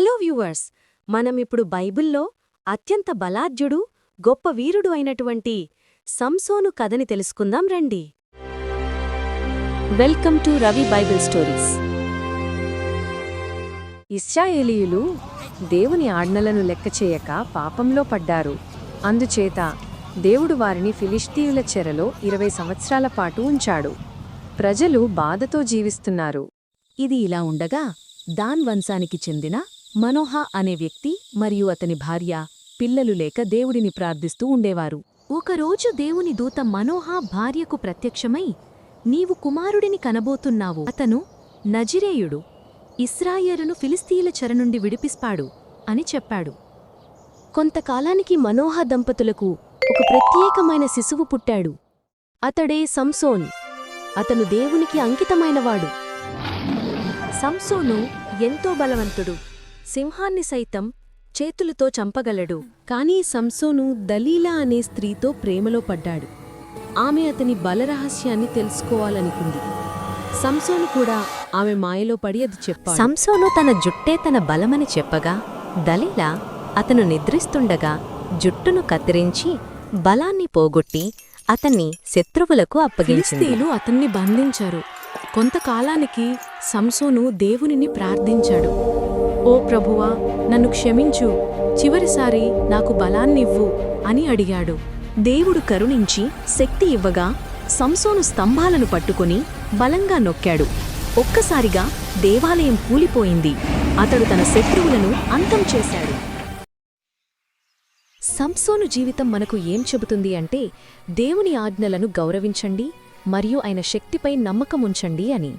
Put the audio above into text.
Viewers మనమిప్పుడు బైబిల్లో అత్యంత బలాఢ్యుడు గొప్ప వీరుడు అయినటువంటి సంసోను కథని తెలుసుకుందాం రండి. Welcome to Ravi Bible stories. ఇస్రాయేలీయులు దేవుని ఆజ్ఞలను లెక్కచేయక పాపంలో పడ్డారు. అందుచేత దేవుడు వారిని ఫిలిష్తీయుల చెరలో ఇరవై సంవత్సరాల పాటు ఉంచాడు. ప్రజలు బాధతో జీవిస్తున్నారు. ఇది ఇలా ఉండగా దాన్ వంశానికి చెందిన మనోహ అనే వ్యక్తి మరియు అతని భార్య పిల్లలు లేక దేవుడిని ప్రార్థిస్తూ ఉండేవారు. ఒకరోజు దేవుని దూత మనోహ భార్యకు ప్రత్యక్షమై నీవు కుమారుడిని కనబోతున్నావు. అతను నజిరేయుడు. ఇస్రాయేలును ఫిలిస్తీల చెర నుండి విడిపిస్తాడు అని చెప్పాడు. కొంతకాలానికి మనోహ దంపతులకు ఒక ప్రత్యేకమైన శిశువు పుట్టాడు. అతడే సంసోన్. అతను దేవునికి అంకితమైనవాడు. సంసోను ఎంతో బలవంతుడు. సింహాన్ని సైతం చేతులతో చంపగలడు. కానీ సంసోను దలీలా అనే స్త్రీతో ప్రేమలో పడ్డాడు. ఆమె అతని బలరహస్యాన్ని తెలుసుకోవాలనుకుంది. సంసోను కూడా ఆమె మాయలో పడి అది చెప్పాడు. సంసోను తన జుట్టే తన బలమని చెప్పగా దలీలా అతను నిద్రిస్తుండగా జుట్టును కత్తిరించి బలాన్ని పోగొట్టి అతన్ని శత్రువులకు అప్పగించింది. అతన్ని బంధించారు. కొంతకాలానికి సంసోను దేవునిని ప్రార్థించాడు. ఓ ప్రభువా నన్ను క్షమించు. చివరిసారి నాకు బలాన్నివ్వు అని అడిగాడు. దేవుడు కరుణించి శక్తి ఇవ్వగా సంసోను స్తంభాలను పట్టుకుని బలంగా నొక్కాడు. ఒక్కసారిగా దేవాలయం కూలిపోయింది. అతడు తన శత్రువులను అంతం చేశాడు. సంసోను జీవితం మనకు ఏం చెబుతుంది అంటే దేవుని ఆజ్ఞలను గౌరవించండి మరియు ఆయన శక్తిపై నమ్మకముంచండి అని.